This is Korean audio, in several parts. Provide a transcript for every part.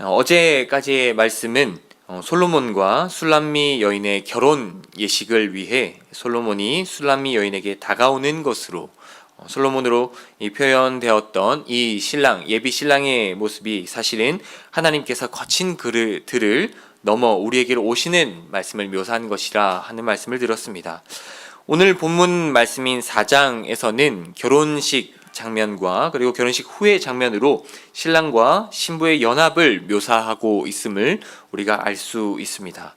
어, 어제까지의 말씀은 어, 솔로몬과 술람미 여인의 결혼 예식을 위해 솔로몬이 술람미 여인에게 다가오는 것으로 어, 솔로몬으로 이 표현되었던 이 신랑 예비 신랑의 모습이 사실은 하나님께서 거친 그를 들을 넘어 우리에게로 오시는 말씀을 묘사한 것이라 하는 말씀을 들었습니다. 오늘 본문 말씀인 4장에서는 결혼식 장면과 그리고 결혼식 후의 장면으로 신랑과 신부의 연합을 묘사하고 있음을 우리가 알 수 있습니다.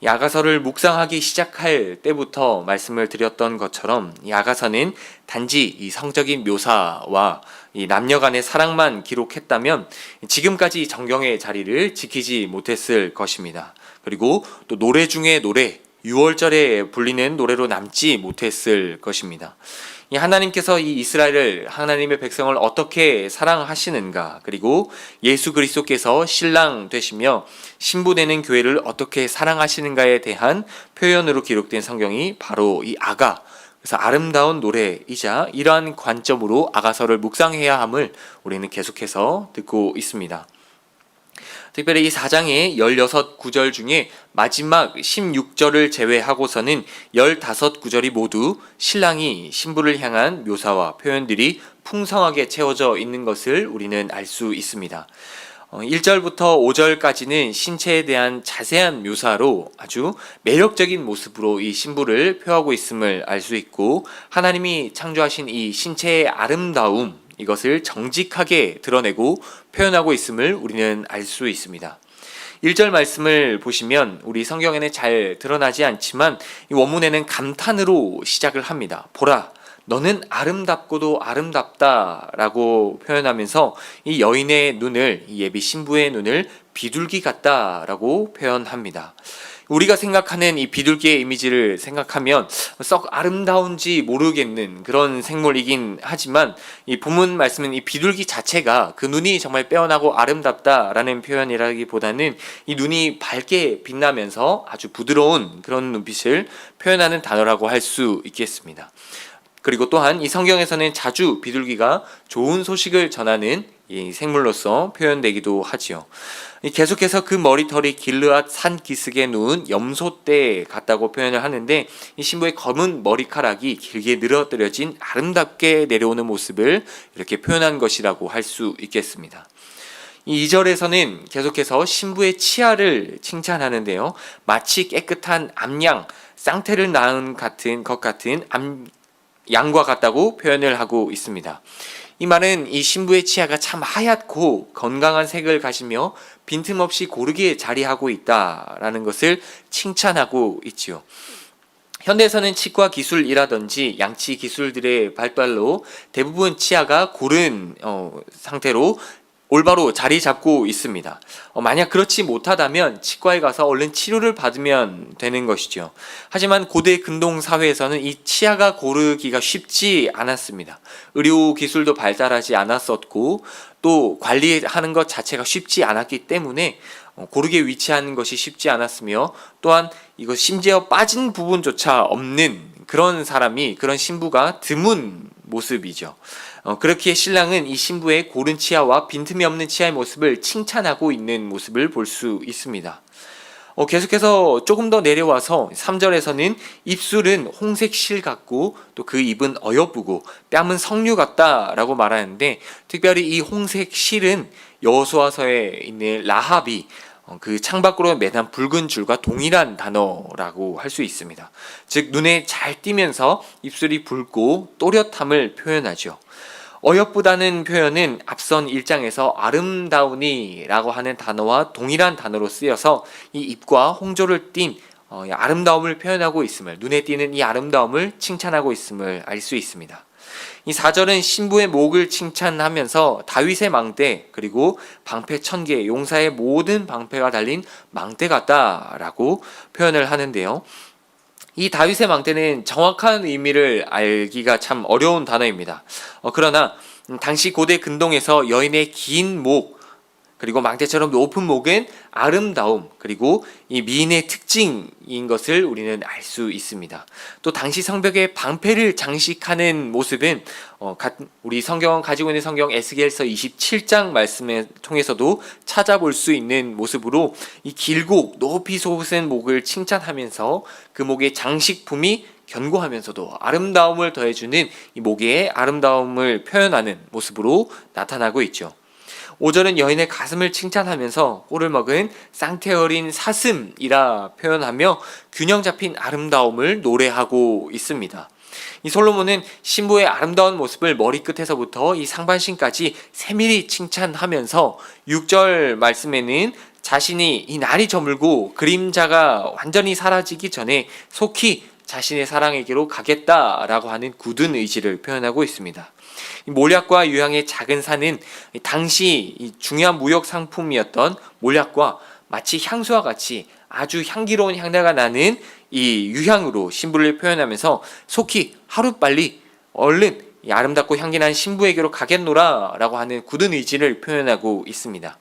이 아가서를 묵상하기 시작할 때부터 말씀을 드렸던 것처럼 이 아가서는 단지 이 성적인 묘사와 이 남녀 간의 사랑만 기록했다면 지금까지 정경의 자리를 지키지 못했을 것입니다. 그리고 또 노래 중에 노래, 6월절에 불리는 노래로 남지 못했을 것입니다. 이 하나님께서 이 이스라엘을 하나님의 백성을 어떻게 사랑하시는가 그리고 예수 그리스도께서 신랑 되시며 신부 되는 교회를 어떻게 사랑하시는가에 대한 표현으로 기록된 성경이 바로 이 아가 그래서 아름다운 노래이자 이러한 관점으로 아가서를 묵상해야 함을 우리는 계속해서 듣고 있습니다. 특별히 이 4장의 16구절 중에 마지막 16절을 제외하고서는 15구절이 모두 신랑이 신부를 향한 묘사와 표현들이 풍성하게 채워져 있는 것을 우리는 알 수 있습니다. 1절부터 5절까지는 신체에 대한 자세한 묘사로 아주 매력적인 모습으로 이 신부를 표하고 있음을 알 수 있고 하나님이 창조하신 이 신체의 아름다움 이것을 정직하게 드러내고 표현하고 있음을 우리는 알 수 있습니다. 1절 말씀을 보시면 우리 성경에는 잘 드러나지 않지만 이 원문에는 감탄으로 시작을 합니다. 보라, 너는 아름답고도 아름답다라고 표현하면서 이 여인의 눈을 이 예비 신부의 눈을 비둘기 같다라고 표현합니다. 우리가 생각하는 이 비둘기의 이미지를 생각하면 썩 아름다운지 모르겠는 그런 생물이긴 하지만 이 본문 말씀은 이 비둘기 자체가 그 눈이 정말 빼어나고 아름답다라는 표현이라기보다는 이 눈이 밝게 빛나면서 아주 부드러운 그런 눈빛을 표현하는 단어라고 할 수 있겠습니다. 그리고 또한 이 성경에서는 자주 비둘기가 좋은 소식을 전하는 이 생물로서 표현되기도 하지요. 계속해서 그 머리털이 길르앗 산 기슭에 누운 염소떼 같다고 표현을 하는데 이 신부의 검은 머리카락이 길게 늘어뜨려진 아름답게 내려오는 모습을 이렇게 표현한 것이라고 할 수 있겠습니다. 이 2절에서는 계속해서 신부의 치아를 칭찬하는데요. 마치 깨끗한 암양, 쌍태를 낳은 같은 것 같은 암, 양과 같다고 표현을 하고 있습니다. 이 말은 이 신부의 치아가 참 하얗고 건강한 색을 가지며 빈틈없이 고르게 자리하고 있다라는 것을 칭찬하고 있지요. 현대에서는 치과 기술이라든지 양치 기술들의 발달로 대부분 치아가 고른 어, 상태로 올바로 자리 잡고 있습니다. 어, 만약 그렇지 못하다면 치과에 가서 얼른 치료를 받으면 되는 것이죠. 하지만 고대 근동 사회에서는 이 치아가 고르기가 쉽지 않았습니다. 의료 기술도 발달하지 않았었고 또 관리하는 것 자체가 쉽지 않았기 때문에 어, 고르게 위치하는 것이 쉽지 않았으며 또한 이거 심지어 빠진 부분조차 없는 그런 사람이 그런 신부가 드문 모습이죠. 어, 그렇기에 신랑은 이 신부의 고른 치아와 빈틈이 없는 치아의 모습을 칭찬하고 있는 모습을 볼 수 있습니다. 어, 계속해서 조금 더 내려와서 3절에서는 입술은 홍색 실 같고 또 그 입은 어여쁘고 뺨은 석류 같다라고 말하는데 특별히 이 홍색 실은 여호수아서에 있는 라합이 어, 그 창밖으로 매단 붉은 줄과 동일한 단어라고 할 수 있습니다. 즉 눈에 잘 띄면서 입술이 붉고 또렷함을 표현하죠. 어여쁘다는 표현은 앞선 1장에서 아름다우니라고 하는 단어와 동일한 단어로 쓰여서 이 입과 홍조를 띤 어, 아름다움을 표현하고 있음을 눈에 띄는 이 아름다움을 칭찬하고 있음을 알 수 있습니다. 이 4절은 신부의 목을 칭찬하면서 다윗의 망대 그리고 방패 천개 용사의 모든 방패가 달린 망대 같다라고 표현을 하는데요. 이 다윗의 망대는 정확한 의미를 알기가 참 어려운 단어입니다. 어, 그러나 당시 고대 근동에서 여인의 긴 목, 그리고 망대처럼 높은 목은 아름다움 그리고 이 미인의 특징인 것을 우리는 알 수 있습니다. 또 당시 성벽에 방패를 장식하는 모습은 어, 가- 우리 성경 가지고 있는 성경 에스겔서 27장 말씀을 통해서도 찾아볼 수 있는 모습으로 이 길고 높이 솟은 목을 칭찬하면서 그 목의 장식품이 견고하면서도 아름다움을 더해주는 이 목의 아름다움을 표현하는 모습으로 나타나고 있죠. 5절은 여인의 가슴을 칭찬하면서 꼴을 먹은 쌍태 어린 사슴이라 표현하며 균형 잡힌 아름다움을 노래하고 있습니다. 이 솔로몬은 신부의 아름다운 모습을 머리끝에서부터 이 상반신까지 세밀히 칭찬하면서 6절 말씀에는 자신이 이 날이 저물고 그림자가 완전히 사라지기 전에 속히 자신의 사랑에게로 가겠다라고 하는 굳은 의지를 표현하고 있습니다. 이 몰약과 유향의 작은 산은 이 당시 이 중요한 무역 상품이었던 몰약과 마치 향수와 같이 아주 향기로운 향내가 나는 이 유향으로 신부를 표현하면서 속히 하루빨리 얼른 이 아름답고 향기난 신부에게로 가겠노라 라고 하는 굳은 의지를 표현하고 있습니다.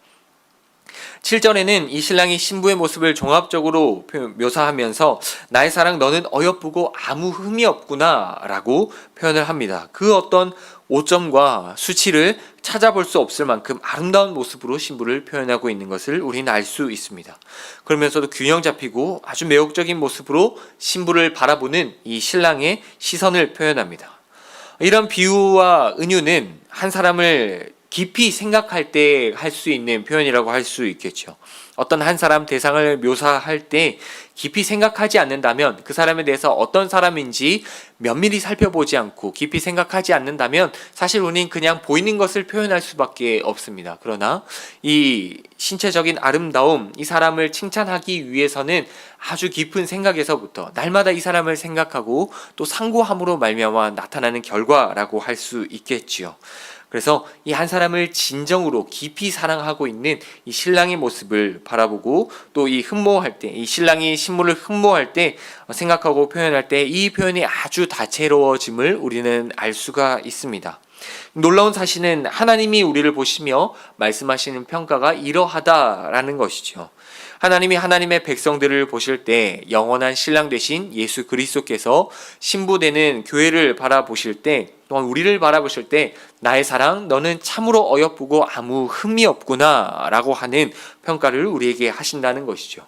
7절에는 이 신랑이 신부의 모습을 종합적으로 표- 묘사하면서 나의 사랑 너는 어여쁘고 아무 흠이 없구나 라고 표현을 합니다. 그 어떤 오점과 수치를 찾아볼 수 없을 만큼 아름다운 모습으로 신부를 표현하고 있는 것을 우리는 알 수 있습니다. 그러면서도 균형 잡히고 아주 매혹적인 모습으로 신부를 바라보는 이 신랑의 시선을 표현합니다. 이런 비유와 은유는 한 사람을 깊이 생각할 때 할 수 있는 표현이라고 할 수 있겠죠. 어떤 한 사람 대상을 묘사할 때 깊이 생각하지 않는다면 그 사람에 대해서 어떤 사람인지 면밀히 살펴보지 않고 깊이 생각하지 않는다면 사실 우리는 그냥 보이는 것을 표현할 수밖에 없습니다. 그러나 이 신체적인 아름다움, 이 사람을 칭찬하기 위해서는 아주 깊은 생각에서부터 날마다 이 사람을 생각하고 또 상고함으로 말미암아 나타나는 결과라고 할 수 있겠지요. 그래서 이 한 사람을 진정으로 깊이 사랑하고 있는 이 신랑의 모습을 바라보고 또 이 흠모할 때, 이 신랑이 신부를 흠모할 때 생각하고 표현할 때 이 표현이 아주 다채로워짐을 우리는 알 수가 있습니다. 놀라운 사실은 하나님이 우리를 보시며 말씀하시는 평가가 이러하다라는 것이죠. 하나님이 하나님의 백성들을 보실 때 영원한 신랑 되신 예수 그리스도께서 신부되는 교회를 바라보실 때 또한 우리를 바라보실 때 나의 사랑 너는 참으로 어여쁘고 아무 흠이 없구나라고 하는 평가를 우리에게 하신다는 것이죠.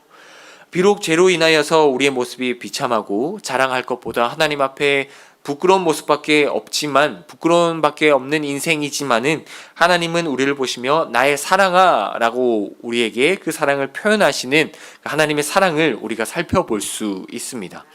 비록 죄로 인하여서 우리의 모습이 비참하고 자랑할 것보다 하나님 앞에 부끄러운 모습밖에 없지만 부끄러운 밖에 없는 인생이지만은 하나님은 우리를 보시며 나의 사랑아라고 우리에게 그 사랑을 표현하시는 하나님의 사랑을 우리가 살펴볼 수 있습니다.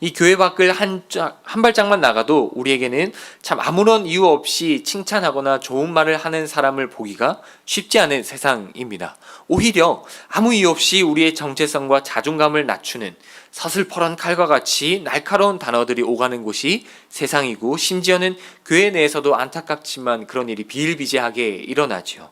이 교회 밖을 한, 짝- 한 발짝만 나가도 우리에게는 참 아무런 이유 없이 칭찬하거나 좋은 말을 하는 사람을 보기가 쉽지 않은 세상입니다. 오히려 아무 이유 없이 우리의 정체성과 자존감을 낮추는 서슬퍼런 칼과 같이 날카로운 단어들이 오가는 곳이 세상이고 심지어는 교회 내에서도 안타깝지만 그런 일이 비일비재하게 일어나죠.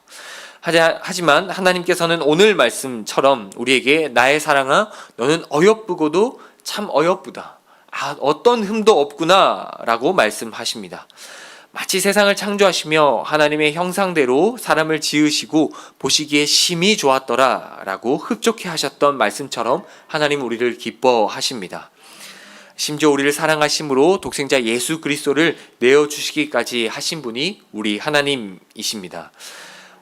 하지만 하나님께서는 오늘 말씀처럼 우리에게 나의 사랑아 너는 어여쁘고도 참 어여쁘다. 아, 어떤 흠도 없구나라고 말씀하십니다. 마치 세상을 창조하시며 하나님의 형상대로 사람을 지으시고 보시기에 심히 좋았더라 라고 흡족해 하셨던 말씀처럼 하나님 우리를 기뻐하십니다. 심지어 우리를 사랑하심으로 독생자 예수 그리스도를 내어 주시기까지 하신 분이 우리 하나님이십니다.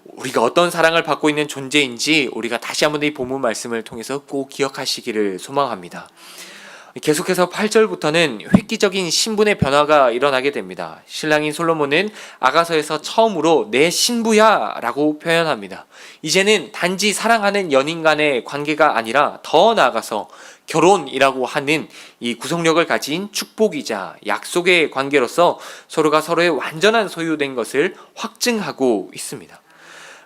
우리가 어떤 사랑을 받고 있는 존재인지 우리가 다시 한번 이 본문 말씀을 통해서 꼭 기억하시기를 소망합니다. 계속해서 8절부터는 획기적인 신분의 변화가 일어나게 됩니다. 신랑인 솔로몬은 아가서에서 처음으로 내 신부야 라고 표현합니다. 이제는 단지 사랑하는 연인 간의 관계가 아니라 더 나아가서 결혼이라고 하는 이 구속력을 가진 축복이자 약속의 관계로서 서로가 서로의 완전한 소유된 것을 확증하고 있습니다.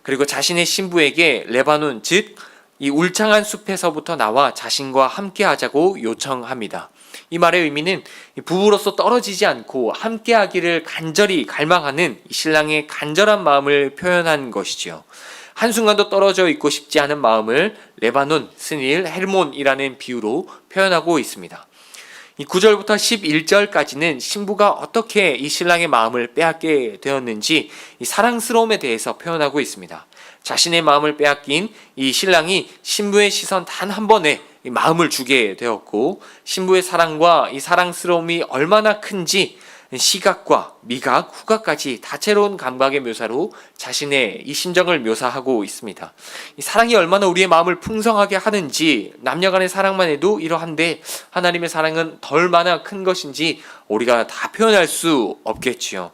그리고 자신의 신부에게 레바논 즉 이 울창한 숲에서부터 나와 자신과 함께 하자고 요청합니다. 이 말의 의미는 이 부부로서 떨어지지 않고 함께 하기를 간절히 갈망하는 이 신랑의 간절한 마음을 표현한 것이지요. 한순간도 떨어져 있고 싶지 않은 마음을 레바논, 스닐, 헬몬이라는 비유로 표현하고 있습니다. 이 9절부터 11절까지는 신부가 어떻게 이 신랑의 마음을 빼앗게 되었는지 이 사랑스러움에 대해서 표현하고 있습니다. 자신의 마음을 빼앗긴 이 신랑이 신부의 시선 단 한 번에 이 마음을 주게 되었고 신부의 사랑과 이 사랑스러움이 얼마나 큰지 시각과 미각, 후각까지 다채로운 감각의 묘사로 자신의 이 심정을 묘사하고 있습니다. 이 사랑이 얼마나 우리의 마음을 풍성하게 하는지 남녀간의 사랑만 해도 이러한데 하나님의 사랑은 덜마나 큰 것인지 우리가 다 표현할 수 없겠지요.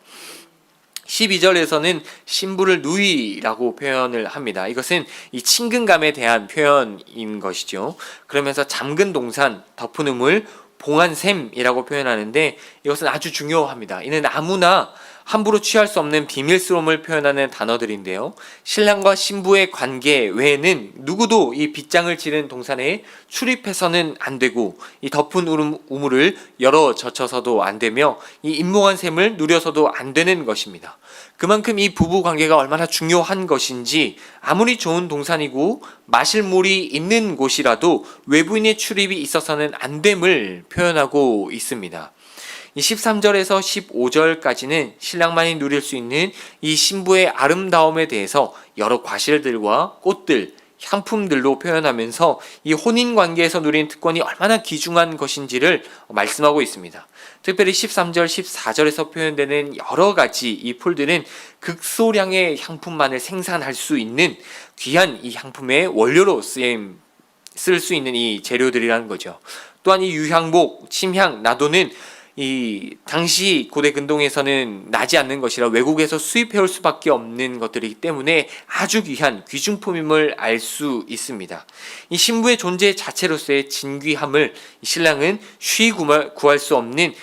12절에서는 신부를 누이라고 표현을 합니다. 이것은 이 친근감에 대한 표현인 것이죠. 그러면서 잠근 동산, 덮은 우물, 봉한 샘이라고 표현하는데 이것은 아주 중요합니다. 이는 아무나 함부로 취할 수 없는 비밀스러움을 표현하는 단어들인데요. 신랑과 신부의 관계 외에는 누구도 이 빗장을 지른 동산에 출입해서는 안 되고 이 덮은 우물- 우물을 열어 젖혀서도 안 되며 이 인몽한 샘을 누려서도 안 되는 것입니다. 그만큼 이 부부 관계가 얼마나 중요한 것인지 아무리 좋은 동산이고 마실 물이 있는 곳이라도 외부인의 출입이 있어서는 안 됨을 표현하고 있습니다. 이 13절에서 15절까지는 신랑만이 누릴 수 있는 이 신부의 아름다움에 대해서 여러 과실들과 꽃들, 향품들로 표현하면서 이 혼인 관계에서 누린 특권이 얼마나 귀중한 것인지를 말씀하고 있습니다. 특별히 13절, 14절에서 표현되는 여러 가지 이 풀들은 극소량의 향품만을 생산할 수 있는 귀한 이 향품의 원료로 쓰임 쓸 수 있는 이 재료들이라는 거죠. 또한 이 유향목, 침향, 나도는 이 당시 고대 근동에서는 나지 않는 것이라 외국에서 수입해 올 수밖에 없는 것들이기 때문에 아주 귀한 귀중품임을 알 수 있습니다. 이 신부의 존재 자체로서의 진귀함을 이 신랑은 쉬 구할 수 없는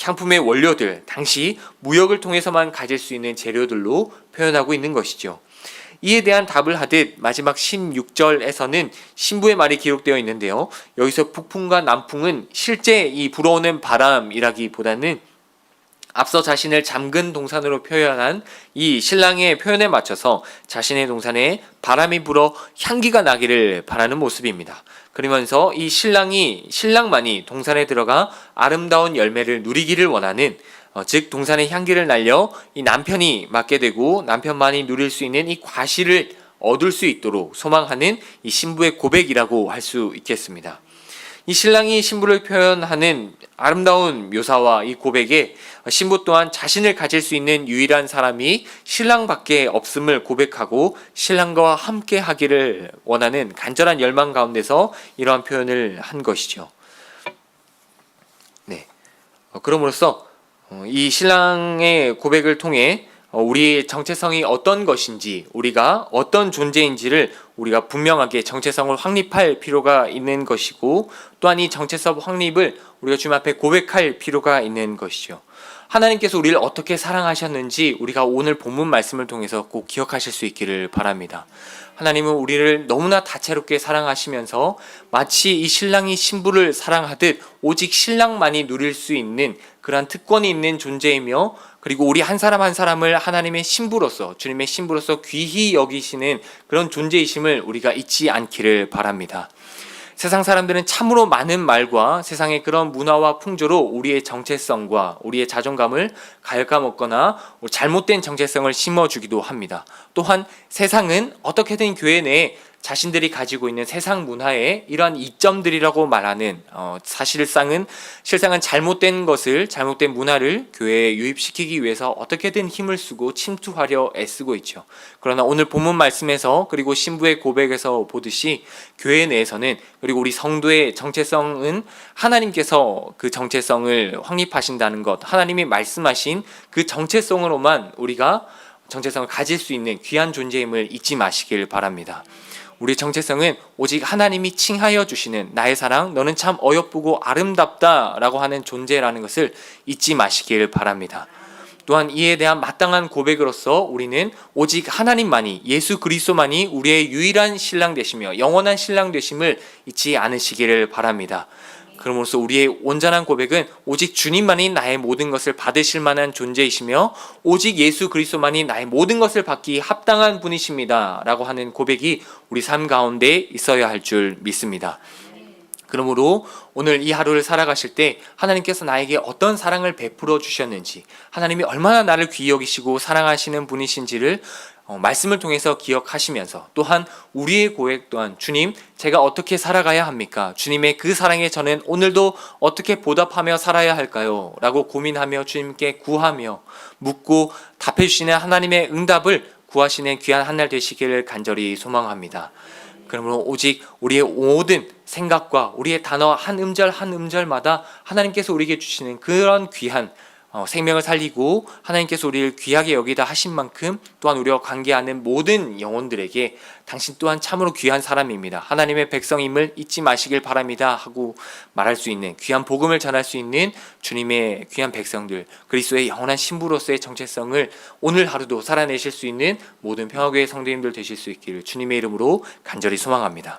향품의 원료들, 당시 무역을 통해서만 가질 수 있는 재료들로 표현하고 있는 것이죠. 이에 대한 답을 하듯 마지막 16절에서는 신부의 말이 기록되어 있는데요. 여기서 북풍과 남풍은 실제 이 불어오는 바람이라기보다는 앞서 자신을 잠근 동산으로 표현한 이 신랑의 표현에 맞춰서 자신의 동산에 바람이 불어 향기가 나기를 바라는 모습입니다. 그러면서 이 신랑이 신랑만이 동산에 들어가 아름다운 열매를 누리기를 원하는 어, 즉 동산의 향기를 날려 이 남편이 맡게 되고 남편만이 누릴 수 있는 이 과실을 얻을 수 있도록 소망하는 이 신부의 고백이라고 할 수 있겠습니다. 이 신랑이 신부를 표현하는 아름다운 묘사와 이 고백에 신부 또한 자신을 가질 수 있는 유일한 사람이 신랑밖에 없음을 고백하고 신랑과 함께 하기를 원하는 간절한 열망 가운데서 이러한 표현을 한 것이죠. 네. 어, 그럼으로써 어, 이 신랑의 고백을 통해 어, 우리의 정체성이 어떤 것인지, 우리가 어떤 존재인지를 우리가 분명하게 정체성을 확립할 필요가 있는 것이고, 또한 이 정체성 확립을 우리가 주님 앞에 고백할 필요가 있는 것이죠. 하나님께서 우리를 어떻게 사랑하셨는지 우리가 오늘 본문 말씀을 통해서 꼭 기억하실 수 있기를 바랍니다. 하나님은 우리를 너무나 다채롭게 사랑하시면서 마치 이 신랑이 신부를 사랑하듯 오직 신랑만이 누릴 수 있는 그러한 특권이 있는 존재이며 그리고 우리 한 사람 한 사람을 하나님의 신부로서 주님의 신부로서 귀히 여기시는 그런 존재이심을 우리가 잊지 않기를 바랍니다. 세상 사람들은 참으로 많은 말과 세상의 그런 문화와 풍조로 우리의 정체성과 우리의 자존감을 갉아먹거나 잘못된 정체성을 심어주기도 합니다. 또한 세상은 어떻게든 교회 내에 자신들이 가지고 있는 세상 문화의 이러한 이점들이라고 말하는 어, 사실상은 실상은 잘못된 것을 잘못된 문화를 교회에 유입시키기 위해서 어떻게든 힘을 쓰고 침투하려 애쓰고 있죠. 그러나 오늘 본문 말씀에서 그리고 신부의 고백에서 보듯이 교회 내에서는 그리고 우리 성도의 정체성은 하나님께서 그 정체성을 확립하신다는 것, 하나님이 말씀하신 그 정체성으로만 우리가 정체성을 가질 수 있는 귀한 존재임을 잊지 마시길 바랍니다. 우리 정체성은 오직 하나님이 칭하여 주시는 나의 사랑, 너는 참 어여쁘고 아름답다라고 하는 존재라는 것을 잊지 마시길 바랍니다. 또한 이에 대한 마땅한 고백으로서 우리는 오직 하나님만이 예수 그리스도만이 우리의 유일한 신랑 되시며 영원한 신랑 되심을 잊지 않으시기를 바랍니다. 그러므로써 우리의 온전한 고백은 오직 주님만이 나의 모든 것을 받으실 만한 존재이시며 오직 예수 그리스도만이 나의 모든 것을 받기 합당한 분이십니다라고 하는 고백이 우리 삶 가운데 있어야 할 줄 믿습니다. 그러므로 오늘 이 하루를 살아가실 때 하나님께서 나에게 어떤 사랑을 베풀어 주셨는지 하나님이 얼마나 나를 귀히 여기시고 사랑하시는 분이신지를 어, 말씀을 통해서 기억하시면서 또한 우리의 고백 또한 주님 제가 어떻게 살아가야 합니까? 주님의 그 사랑에 저는 오늘도 어떻게 보답하며 살아야 할까요? 라고 고민하며 주님께 구하며 묻고 답해 주시는 하나님의 응답을 구하시는 귀한 한 날 되시기를 간절히 소망합니다. 그러므로 오직 우리의 모든 생각과 우리의 단어 한 음절 한 음절마다 하나님께서 우리에게 주시는 그런 귀한 어, 생명을 살리고 하나님께서 우리를 귀하게 여기다 하신 만큼 또한 우리와 관계하는 모든 영혼들에게 당신 또한 참으로 귀한 사람입니다. 하나님의 백성임을 잊지 마시길 바랍니다. 하고 말할 수 있는 귀한 복음을 전할 수 있는 주님의 귀한 백성들 그리스도의 영원한 신부로서의 정체성을 오늘 하루도 살아내실 수 있는 모든 평화교회 성도님들 되실 수 있기를 주님의 이름으로 간절히 소망합니다.